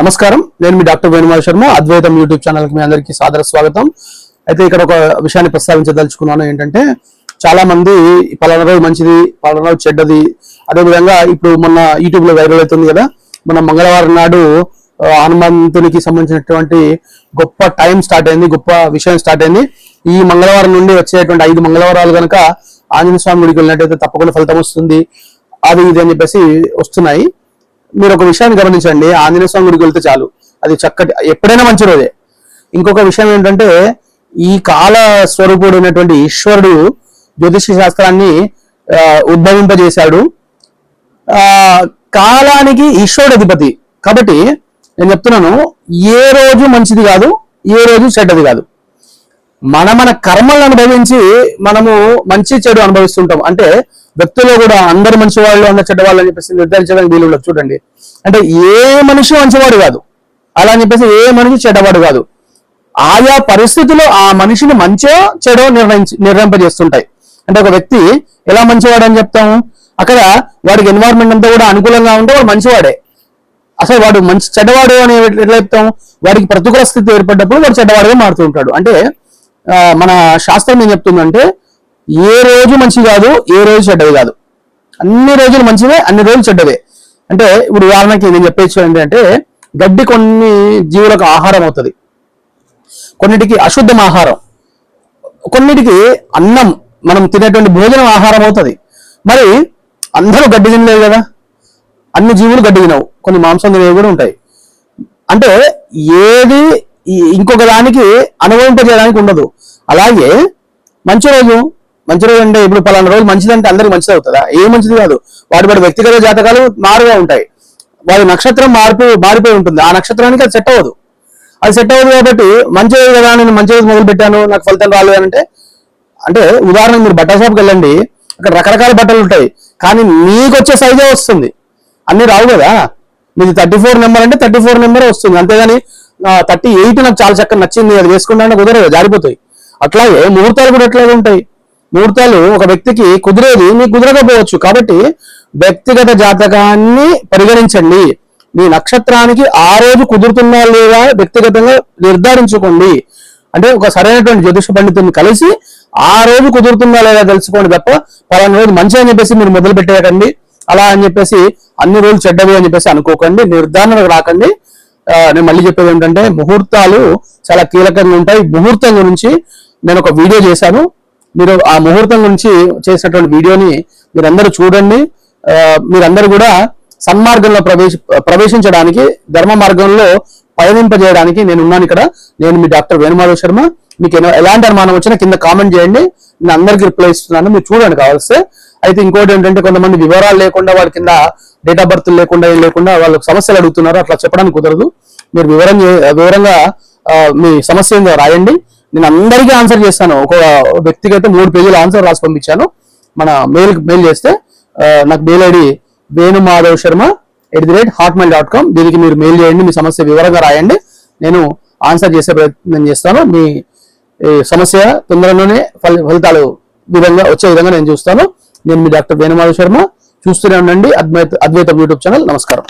నమస్కారం. నేను మీ డాక్టర్ వేణుమాల శర్మ అద్వైతం యూట్యూబ్ ఛానల్కి మీ అందరికీ సాదర స్వాగతం. అయితే ఇక్కడ ఒక విషయాన్ని ప్రస్తావించదలుచుకున్నాను ఏంటంటే చాలా మంది పలానా రోజు మంచిది పలానా రోజు చెడ్డది. అదేవిధంగా ఇప్పుడు మొన్న యూట్యూబ్లో వైరల్ అవుతుంది కదా మన మంగళవారం నాడు హనుమంతునికి సంబంధించినటువంటి గొప్ప టైం స్టార్ట్ అయింది గొప్ప విషయం స్టార్ట్ అయింది. ఈ మంగళవారం నుండి వచ్చేటువంటి ఐదు మంగళవారాలు కనుక ఆంజనేయ స్వామి గుడికి వెళ్ళినట్టయితే తప్పకుండా ఫలితం వస్తుంది. అది ఇది అని చెప్పేసి వస్తున్నాయి. మీరు ఒక విషయాన్ని గమనించండి. ఆంజనేయ స్వామి గుడికి వెళ్తే చాలు. అది చక్కటి ఎప్పుడైనా మంచి రోజే. ఇంకొక విషయం ఏంటంటే ఈ కాల స్వరూపుడు అయినటువంటి ఈశ్వరుడు జ్యోతిష శాస్త్రాన్ని ఉద్భవింపజేశాడు. ఆ కాలానికి ఈశ్వరుడు అధిపతి. కాబట్టి నేను చెప్తున్నాను ఏ రోజు మంచిది కాదు ఏ రోజు చెడ్డది కాదు. మన మన కర్మలను అనుభవించి మనము మంచి చెడు అనుభవిస్తుంటాం. అంటే వ్యక్తులు కూడా అందరు మంచి వాళ్ళు అందరు చెడ్డవాళ్ళు అని చెప్పేసి నిర్ధారించడానికి వీలు చూడండి. అంటే ఏ మనిషి మంచివాడు కాదు. అలా అని చెప్పేసి ఏ మనిషి చెడ్డవాడు కాదు. ఆయా పరిస్థితుల్లో ఆ మనిషిని మంచో చెడో నిర్ణయించి నిర్ణయింపజేస్తుంటాయి. అంటే ఒక వ్యక్తి ఎలా మంచివాడు అని చెప్తాము? అక్కడ వాడికి ఎన్వైరన్మెంట్ అంతా కూడా అనుకూలంగా ఉంటే వాడు మంచివాడే. అసలు వాడు మంచి చెడ్డవాడు అని ఎట్లా చెప్తాం వాడికి ప్రతికూల స్థితి ఏర్పడ్డప్పుడు వాడు చెడ్డవాడుగా మారుతూ ఉంటాడు. అంటే మన శాస్త్రం ఏం చెప్తుందంటే ఏ రోజు మంచి కాదు ఏ రోజు చెడ్డది కాదు. అన్ని రోజులు మంచివే అన్ని రోజులు చెడ్డవే అంటే ఇప్పుడు ఉదాహరణకి నేను చెప్పేసి ఏంటంటే గడ్డి కొన్ని జీవులకు ఆహారం అవుతుంది. కొన్నిటికి అశుద్ధం ఆహారం. కొన్నిటికి అన్నం మనం తినేటువంటి భోజనం ఆహారం అవుతుంది. మరి అందరూ గడ్డి తినలేదు కదా? అన్ని జీవులు గడ్డి తినవు. కొన్ని మాంసం తినేవి కూడా ఉంటాయి. అంటే ఏది ఇంకొక దానికి అనుభవింపజేయడానికి ఉండదు. అలాగే మంచి రోజు మంచి రోజు అంటే ఇప్పుడు పలానా రోజు మంచిదంటే అందరికి మంచిది అవుతుందా? ఏ మంచిది కాదు. వాటి వాటి వ్యక్తిగత జాతకాలు మారుగా ఉంటాయి. వారి నక్షత్రం మార్పు మారిపోయి ఉంటుంది. ఆ నక్షత్రానికి అది సెట్ అవ్వదు. అది సెట్ అవ్వదు కాబట్టి మంచి రోజు కదా నేను మంచి రోజు మొదలు పెట్టాను నాకు ఫలితాలు రాలేదు అంటే అంటే ఉదాహరణకు మీరు బట్టల షాప్కి వెళ్ళండి అక్కడ రకరకాల బట్టలు ఉంటాయి. కానీ మీకు వచ్చే సైజే వస్తుంది. అన్ని రావు కదా. మీది థర్టీ ఫోర్ నెంబర్ అంటే థర్టీ ఫోర్ నెంబర్ వస్తుంది. అంతేగాని థర్టీ ఎయిట్ నాకు చాలా చక్కగా నచ్చింది. అది వేసుకుంటే కుదరదు. జారిపోతాయి. అట్లాగే ముహూర్తాలు కూడా ఎట్లాగే ఉంటాయి. ముహూర్తాలు ఒక వ్యక్తికి కుదిరేది మీకు కుదరకపోవచ్చు. కాబట్టి వ్యక్తిగత జాతకాన్ని పరిగణించండి. మీ నక్షత్రానికి ఆ రోజు కుదురుతున్నా లేదా వ్యక్తిగతంగా నిర్ధారించుకోండి. అంటే ఒక సరైనటువంటి జ్యోతిష పండితుని కలిసి ఆ రోజు కుదురుతుందా లేదా తెలుసుకోండి తప్ప పలానా రోజు మంచి అని చెప్పేసి మీరు మొదలు పెట్టేయకండి. అలా అని చెప్పేసి అన్ని రోజులు చెడ్డవి అని చెప్పేసి అనుకోకండి. నిర్ధారణకు రాకండి. నేను మళ్ళీ చెప్పేది ఏంటంటే ముహూర్తాలు చాలా కీలకంగా ఉంటాయి. ముహూర్తం గురించి నేను ఒక వీడియో చేశాను. మీరు ఆ ముహూర్తం గురించి చేసినటువంటి వీడియోని మీరందరూ చూడండి. మీరందరూ కూడా సన్మార్గంలో ప్రవేశ ప్రవేశించడానికి ధర్మ మార్గంలో పయనింపజేయడానికి నేను ఉన్నాను ఇక్కడ. నేను మీ డాక్టర్ వేణుమాధవ్ శర్మ. మీకు ఏమైనా- ఎలాంటి అనుమానం వచ్చినా కింద కామెంట్ చేయండి. నేను అందరికి రిప్లై ఇస్తున్నాను. మీరు చూడండి కావాల్సి అయితే ఇంకోటి ఏంటంటే కొంతమంది వివరాలు లేకుండా వాళ్ళ కింద డేట్ ఆఫ్ బర్త్ లేకుండా ఏం లేకుండా వాళ్ళకి సమస్యలు అడుగుతున్నారు. అట్లా చెప్పడానికి కుదరదు. మీరు వివరం వివరంగా మీ సమస్య ఏందో రాయండి. నేను అందరికీ ఆన్సర్ చేస్తాను. ఒక వ్యక్తికి అయితే మూడు పేజీల ఆన్సర్ రాసి పంపించాను. మన మెయిల్ మెయిల్ చేస్తే నాకు mail ID Venu Madhav Sharma at the rate Hotmail dot com దీనికి మీరు మెయిల్ చేయండి మీ సమస్య వివరంగా రాయండి. నేను ఆన్సర్ చేసే ప్రయత్నం చేస్తాను. మీ సమస్య తొందరలోనే ఫలితాలు విధంగా వచ్చే విధంగా నేను చూస్తాను. నేను మీ డాక్టర్ వేణుమాధవ్ శర్మ. చూస్తూనే ఉండండి. అద్వైత అద్వైతం యూట్యూబ్ ఛానల్. నమస్కారం.